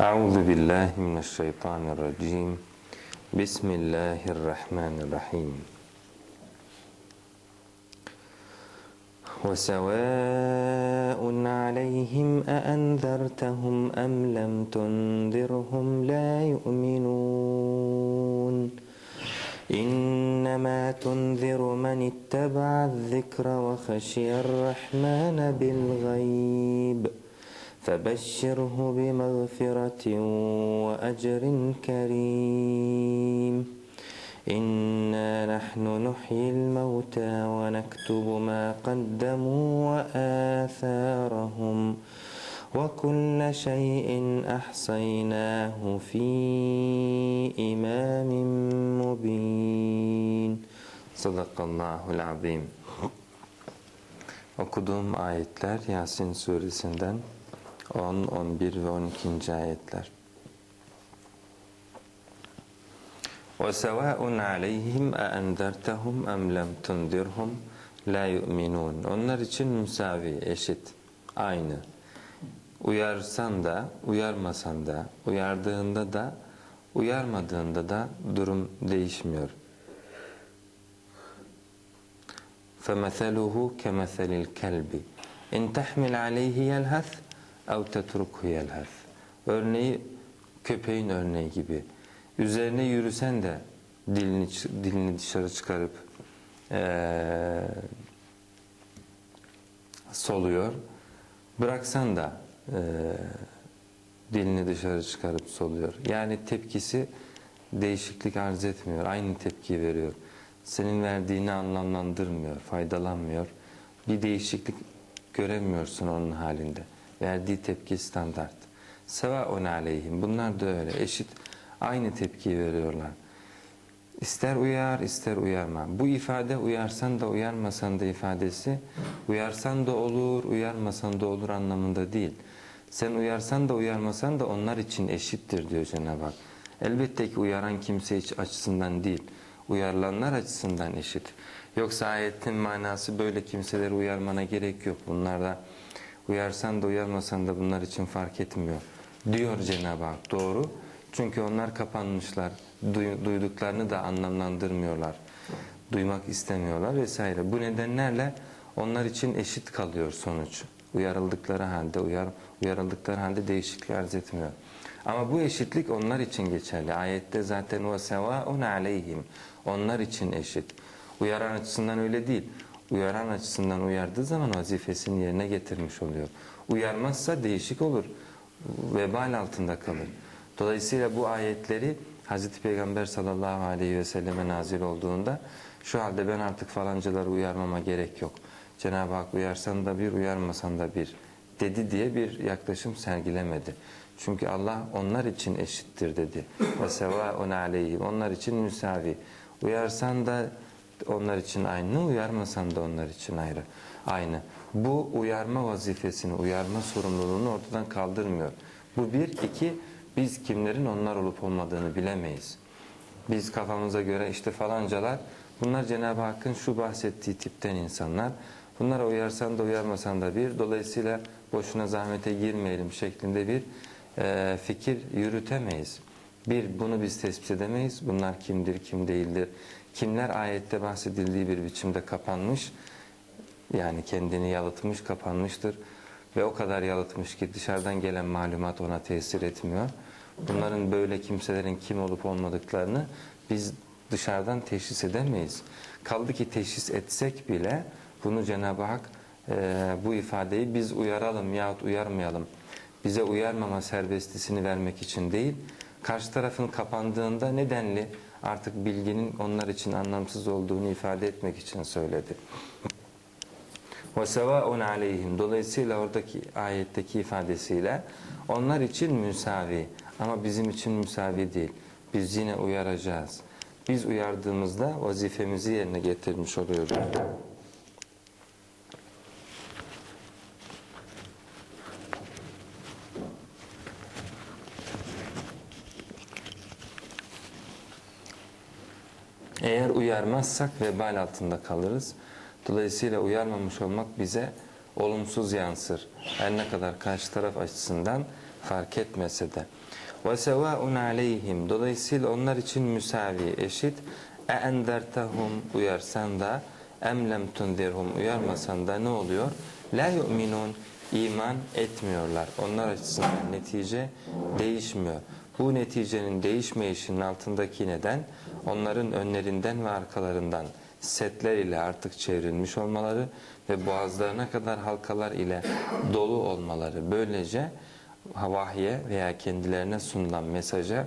أعوذ بالله من الشيطان الرجيم. بسم الله الرحمن الرحيم. وسواء عليهم أأنذرتهم أم لم تنذرهم لا يؤمنون. إنما تنذر من اتبع الذكر وخشي الرحمن بالغيب. فبشره بمغفرة وأجر كريم. إنا نحن نحيي الموتى ونكتب ما قدموا وآثارهم. وكل شيء أحصيناه في إمام مبين. صدق الله العظيم Okuduğum ayetler Yasin suresinden 10, 11 ve 12. ayetler. وَسَوَاءٌ عَلَيْهِمْ أَاَنْذَرْتَهُمْ اَمْ لَمْ تُنْذِرْهُمْ لَا يُؤْمِنُونَ Onlar için müsavi, eşit, aynı. Uyarsan da, uyarmasan da, uyardığında da, uyarmadığında da durum değişmiyor. فَمَثَلُهُ كَمَثَلِ الْكَلْبِ اِنْ تَحْمِلْ عَلَيْهِ يَلْهَثْ اَوْ تَتْرُكْهُ يَلْهَثْ Örneği köpeğin örneği gibi. Üzerine yürüsen de dilini, dilini dışarı çıkarıp ee, soluyor. Bıraksan da e, dilini dışarı çıkarıp soluyor. Yani tepkisi değişiklik arz etmiyor. Aynı tepki veriyor. Senin verdiğini anlamlandırmıyor, faydalanmıyor. Bir değişiklik göremiyorsun onun halinde. Verdiği tepki standart. Sevaun aleyhim. Bunlar da öyle. Eşit aynı tepkiyi veriyorlar. İster uyar, ister uyarma. Bu ifade uyarsan da uyarmasan da ifadesi uyarsan da olur, uyarmasan da olur anlamında değil. Sen uyarsan da uyarmasan da onlar için eşittir diyor Cenab-ı Hak. Elbette ki uyaran kimse hiç açısından değil, uyarılanlar açısından eşit. Yoksa ayetin manası böyle kimseleri uyarmana gerek yok. Bunlarda uyarsan da uyarmasan da bunlar için fark etmiyor. Diyor Cenab-ı Hak doğru. Çünkü onlar kapanmışlar. Duyduklarını da anlamlandırmıyorlar. Duymak istemiyorlar vesaire. Bu nedenlerle onlar için eşit kalıyor sonuç. Uyarıldıkları halde, uyar, uyarıldıkları halde değişiklik arz etmiyor. Ama bu eşitlik onlar için geçerli. Ayette zaten o sevaun. Onlar için eşit. Uyaran açısından öyle değil. Uyaran açısından uyardığı zaman vazifesini yerine getirmiş oluyor. Uyarmazsa değişik olur. Vebal altında kalır. Dolayısıyla bu ayetleri Hazreti Peygamber sallallahu aleyhi ve selleme nazil olduğunda şu halde ben artık falancıları uyarmama gerek yok. Cenab-ı Hak uyarsan da bir, uyarmasan da bir dedi diye bir yaklaşım sergilemedi. Çünkü Allah onlar için eşittir dedi. Ve sevaun aleyhim. Onlar için müsavi. Uyarsan da onlar için aynı, uyarmasan da onlar için ayrı. Aynı. Bu uyarma vazifesini, uyarma sorumluluğunu ortadan kaldırmıyor. Bu bir, iki, biz kimlerin onlar olup olmadığını bilemeyiz. Biz kafamıza göre işte falancalar, bunlar Cenab-ı Hakk'ın şu bahsettiği tipten insanlar. Bunlara uyarsan da uyarmasan da bir, dolayısıyla boşuna zahmete girmeyelim şeklinde bir e, fikir yürütemeyiz. Bir, bunu biz tespit edemeyiz. Bunlar kimdir, kim değildir. Kimler ayette bahsedildiği bir biçimde kapanmış, yani kendini yalıtmış, kapanmıştır. Ve o kadar yalıtmış ki dışarıdan gelen malumat ona tesir etmiyor. Bunların böyle kimselerin kim olup olmadıklarını biz dışarıdan teşhis edemeyiz. Kaldı ki teşhis etsek bile bunu Cenab-ı Hak e, bu ifadeyi biz uyaralım yahut uyarmayalım. Bize uyarmama serbestisini vermek için değil, karşı tarafın kapandığında nedenli artık bilginin onlar için anlamsız olduğunu ifade etmek için söyledi. وَسَوَاءٌ عَلَيْهِمْ Dolayısıyla oradaki ayetteki ifadesiyle onlar için müsavi ama bizim için müsavi değil. Biz yine uyaracağız. Biz uyardığımızda vazifemizi yerine getirmiş oluyoruz. Eğer uyarmazsak vebal altında kalırız. Dolayısıyla uyarmamış olmak bize olumsuz yansır. Her ne kadar karşı taraf açısından fark etmese de. Sevaun aleyhim. Dolayısıyla onlar için müsavi, eşit. E endertehum uyarsan da lem tundirhum uyarmasan da ne oluyor? La yu'minun iman etmiyorlar. Onlar açısından netice değişmiyor. Bu neticenin değişmeyişinin altındaki neden onların önlerinden ve arkalarından setler ile artık çevrilmiş olmaları ve boğazlarına kadar halkalar ile dolu olmaları. Böylece vahye veya kendilerine sunulan mesaja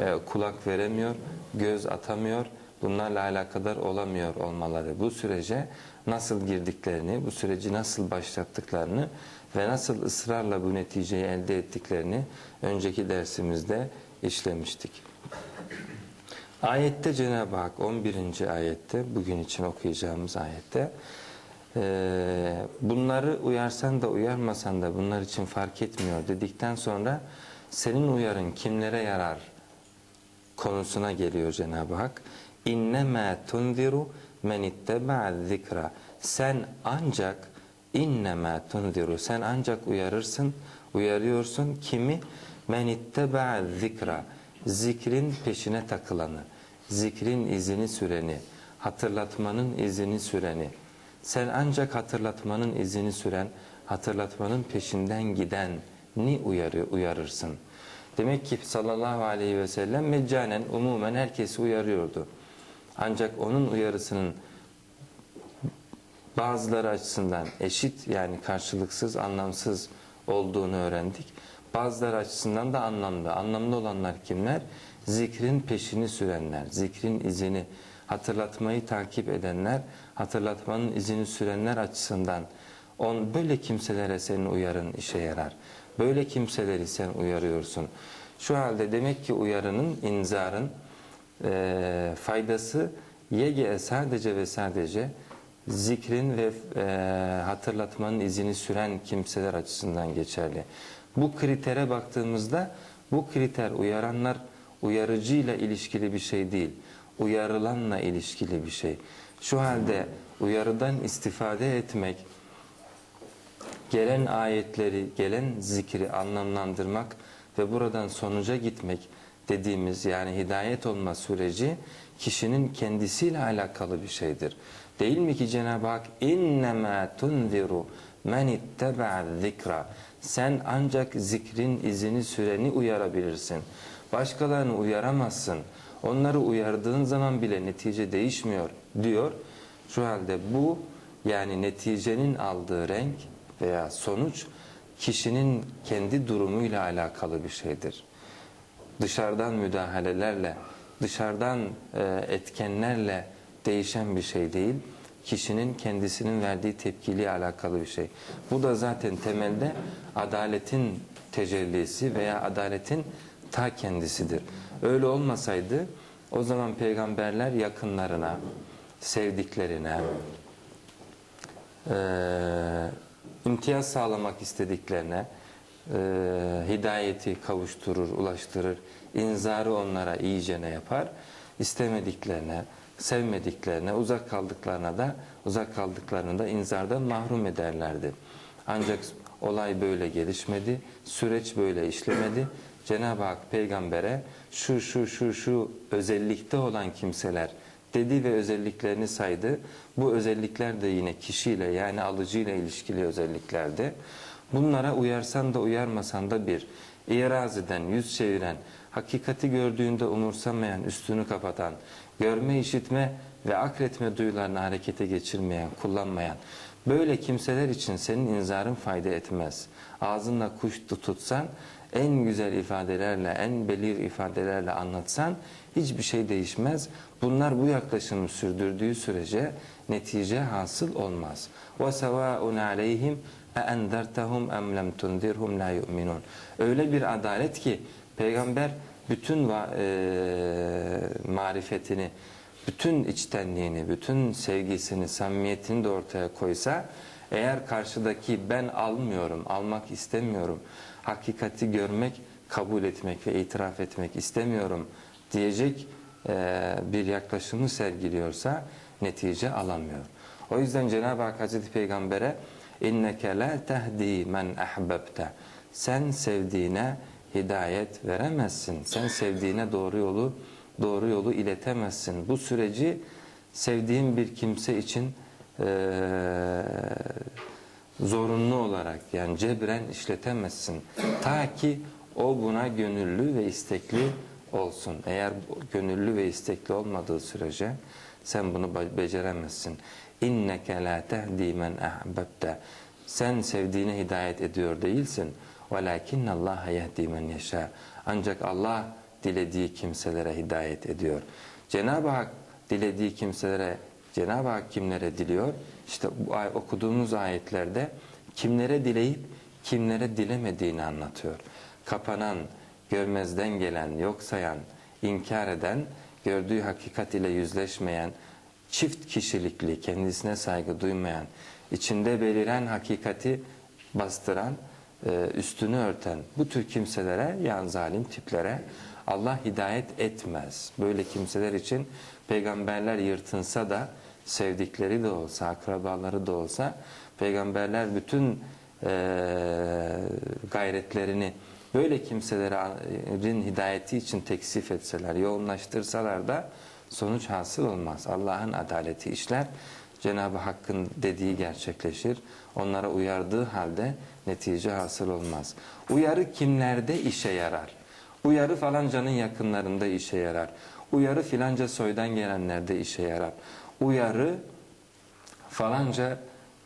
e, kulak veremiyor, göz atamıyor, bunlarla alakadar olamıyor olmaları. Bu sürece nasıl girdiklerini, bu süreci nasıl başlattıklarını ve nasıl ısrarla bu neticeyi elde ettiklerini önceki dersimizde işlemiştik. Ayette Cenab-ı Hak 11. ayette bugün için okuyacağımız ayette bunları uyarsan da uyarmasan da bunlar için fark etmiyor dedikten sonra senin uyarın kimlere yarar konusuna geliyor Cenab-ı Hak. İnnemâ tunziru men itteba'a zikra. Sen ancak innemâ tunziru. Sen ancak uyarırsın, uyarıyorsun kimi? Men itteba'a zikra. Zikrin peşine takılanı, zikrin izini süreni, hatırlatmanın izini süreni. Sen ancak hatırlatmanın izini süren, hatırlatmanın peşinden giden ni uyarı, uyarırsın. Demek ki sallallahu aleyhi ve sellem meccanen umumen herkesi uyarıyordu. Ancak onun uyarısının bazıları açısından eşit yani karşılıksız, anlamsız olduğunu öğrendik. Bazıları açısından da anlamlı. Anlamlı olanlar kimler? Zikrin peşini sürenler, zikrin izini, hatırlatmayı takip edenler, hatırlatmanın izini sürenler açısından on böyle kimselere senin uyarın işe yarar. Böyle kimseleri sen uyarıyorsun. Şu halde demek ki uyarının, inzarın e, faydası yege sadece ve sadece zikrin ve e, hatırlatmanın izini süren kimseler açısından geçerli. Bu kritere baktığımızda bu kriter uyaranlar uyarıcıyla ilişkili bir şey değil. Uyarılanla ilişkili bir şey. Şu halde uyarıdan istifade etmek, gelen ayetleri, gelen zikri anlamlandırmak ve buradan sonuca gitmek dediğimiz yani hidayet olma süreci kişinin kendisiyle alakalı bir şeydir. Değil mi ki Cenab-ı Hak innema tunziru men itteba zikra. Sen ancak zikrin izini süreni uyarabilirsin. Başkalarını uyaramazsın. Onları uyardığın zaman bile netice değişmiyor diyor. Şu halde bu yani neticenin aldığı renk veya sonuç kişinin kendi durumuyla alakalı bir şeydir. Dışarıdan müdahalelerle, dışarıdan e, etkenlerle değişen bir şey değil. Kişinin kendisinin verdiği tepkiyle alakalı bir şey. Bu da zaten temelde adaletin tecellisi veya adaletin ta kendisidir. Öyle olmasaydı o zaman peygamberler yakınlarına, sevdiklerine, e, imtiyaz sağlamak istediklerine e, hidayeti kavuşturur, ulaştırır, inzarı onlara iyicene yapar, istemediklerine, sevmediklerine, uzak kaldıklarına da uzak kaldıklarını da inzardan mahrum ederlerdi. Ancak olay böyle gelişmedi, süreç böyle işlemedi. Cenab-ı Hak peygambere şu şu şu şu özellikte olan kimseler dedi ve özelliklerini saydı. Bu özellikler de yine kişiyle yani alıcıyla ilişkili özelliklerdi. Bunlara uyarsan da uyarmasan da bir, iraz eden, yüz çeviren, hakikati gördüğünde umursamayan, üstünü kapatan, görme, işitme ve akletme duyularını harekete geçirmeyen, kullanmayan, böyle kimseler için senin inzarın fayda etmez. Ağzınla kuş tutsan, en güzel ifadelerle, en belir ifadelerle anlatsan hiçbir şey değişmez. Bunlar bu yaklaşımı sürdürdüğü sürece netice hasıl olmaz. وَسَوَاءٌ عَلَيْهِمْ اَاَنْدَرْتَهُمْ اَمْ لَمْ تُنْدِرْهُمْ لَا يُؤْمِنُونَ Öyle bir adalet ki peygamber bütün e, marifetini, bütün içtenliğini, bütün sevgisini, samimiyetini de ortaya koysa eğer karşıdaki ben almıyorum, almak istemiyorum, hakikati görmek, kabul etmek ve itiraf etmek istemiyorum diyecek e, bir yaklaşımı sergiliyorsa netice alamıyor. O yüzden Cenab-ı Hak Hazreti Peygamber'e inneke la tehdi men ahbabte sen sevdiğine hidayet veremezsin. Sen sevdiğine doğru yolu doğru yolu iletemezsin. Bu süreci sevdiğin bir kimse için eee, zorunlu olarak yani cebren işletemezsin. Ta ki o buna gönüllü ve istekli olsun. Eğer gönüllü ve istekli olmadığı sürece sen bunu be- beceremezsin. İnneke la tehdi men ahbabte. Sen sevdiğine hidayet ediyor değilsin. Velakinne Allah yehdi men yeşâ. Ancak Allah dilediği kimselere hidayet ediyor. Cenab-ı Hak dilediği kimselere Cenab-ı Hak kimlere diliyor? İşte bu ay- okuduğumuz ayetlerde kimlere dileyip kimlere dilemediğini anlatıyor. Kapanan, görmezden gelen, yok sayan, inkar eden, gördüğü hakikat ile yüzleşmeyen, çift kişilikli, kendisine saygı duymayan, içinde beliren hakikati bastıran, e, üstünü örten bu tür kimselere yani zalim tiplere Allah hidayet etmez. Böyle kimseler için peygamberler yırtınsa da sevdikleri de olsa, akrabaları da olsa peygamberler bütün e, gayretlerini böyle kimselerin hidayeti için teksif etseler, yoğunlaştırsalar da sonuç hasıl olmaz. Allah'ın adaleti işler. Cenab-ı Hakk'ın dediği gerçekleşir. Onlara uyardığı halde netice hasıl olmaz. Uyarı kimlerde işe yarar? Uyarı falancanın yakınlarında işe yarar. Uyarı filanca soydan gelenlerde işe yarar. Uyarı falanca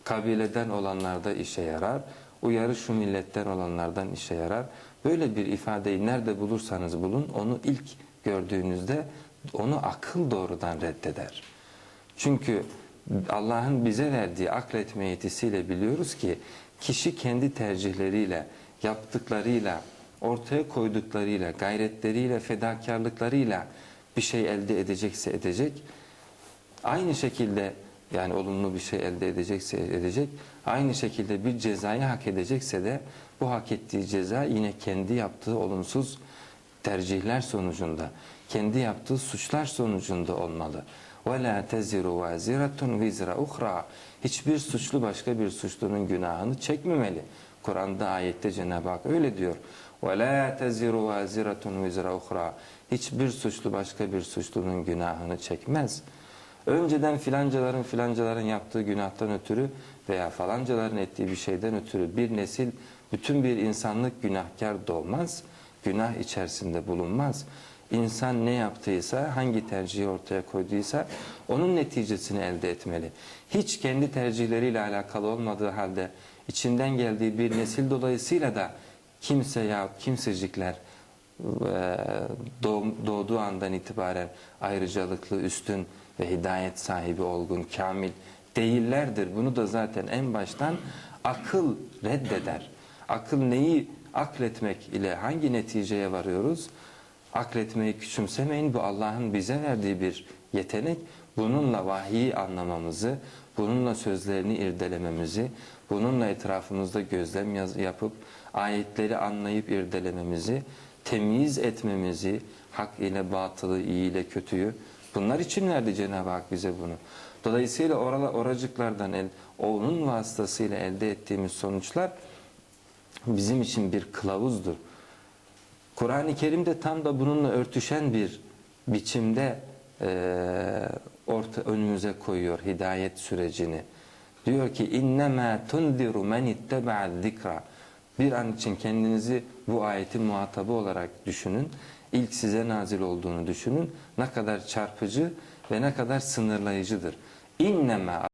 kabileden olanlarda işe yarar. Uyarı şu milletten olanlardan işe yarar. Böyle bir ifadeyi nerede bulursanız bulun onu ilk gördüğünüzde onu akıl doğrudan reddeder. Çünkü Allah'ın bize verdiği akletme yetisiyle biliyoruz ki kişi kendi tercihleriyle, yaptıklarıyla, ortaya koyduklarıyla, gayretleriyle, fedakarlıklarıyla bir şey elde edecekse edecek. Aynı şekilde yani olumlu bir şey elde edecekse edecek. Aynı şekilde bir cezayı hak edecekse de bu hak ettiği ceza yine kendi yaptığı olumsuz tercihler sonucunda, kendi yaptığı suçlar sonucunda olmalı. وَلَا تَزِرُ وَازِرَةٌ وِزْرَ اُخْرَى Hiçbir suçlu başka bir suçlunun günahını çekmemeli. Kur'an'da ayette Cenab-ı Hak öyle diyor. Ve la teziru vaziratun vizra ukhra. Hiçbir suçlu başka bir suçlunun günahını çekmez. Önceden filancaların filancaların yaptığı günahtan ötürü veya falancaların ettiği bir şeyden ötürü bir nesil bütün bir insanlık günahkar dolmaz, günah içerisinde bulunmaz. İnsan ne yaptıysa, hangi tercihi ortaya koyduysa onun neticesini elde etmeli. Hiç kendi tercihleriyle alakalı olmadığı halde içinden geldiği bir nesil dolayısıyla da kimse ya kimsecikler e, doğduğu andan itibaren ayrıcalıklı, üstün ve hidayet sahibi, olgun, kamil değillerdir. Bunu da zaten en baştan akıl reddeder. Akıl neyi akletmek ile hangi neticeye varıyoruz? Akletmeyi küçümsemeyin. Bu Allah'ın bize verdiği bir yetenek. Bununla vahiyi anlamamızı, bununla sözlerini irdelememizi, bununla etrafımızda gözlem yapıp ayetleri anlayıp irdelememizi, temyiz etmemizi, hak ile batılı, iyi ile kötüyü bunlar için verdi Cenab-ı Hak bize bunu. Dolayısıyla orala, oracıklardan el, onun vasıtasıyla elde ettiğimiz sonuçlar bizim için bir kılavuzdur. Kur'an-ı Kerim'de tam da bununla örtüşen bir biçimde eee, orta önümüze koyuyor hidayet sürecini. Diyor ki innema tunziru men itteba'a zikra. Bir an için kendinizi bu ayetin muhatabı olarak düşünün. İlk size nazil olduğunu düşünün. Ne kadar çarpıcı ve ne kadar sınırlayıcıdır. İnnema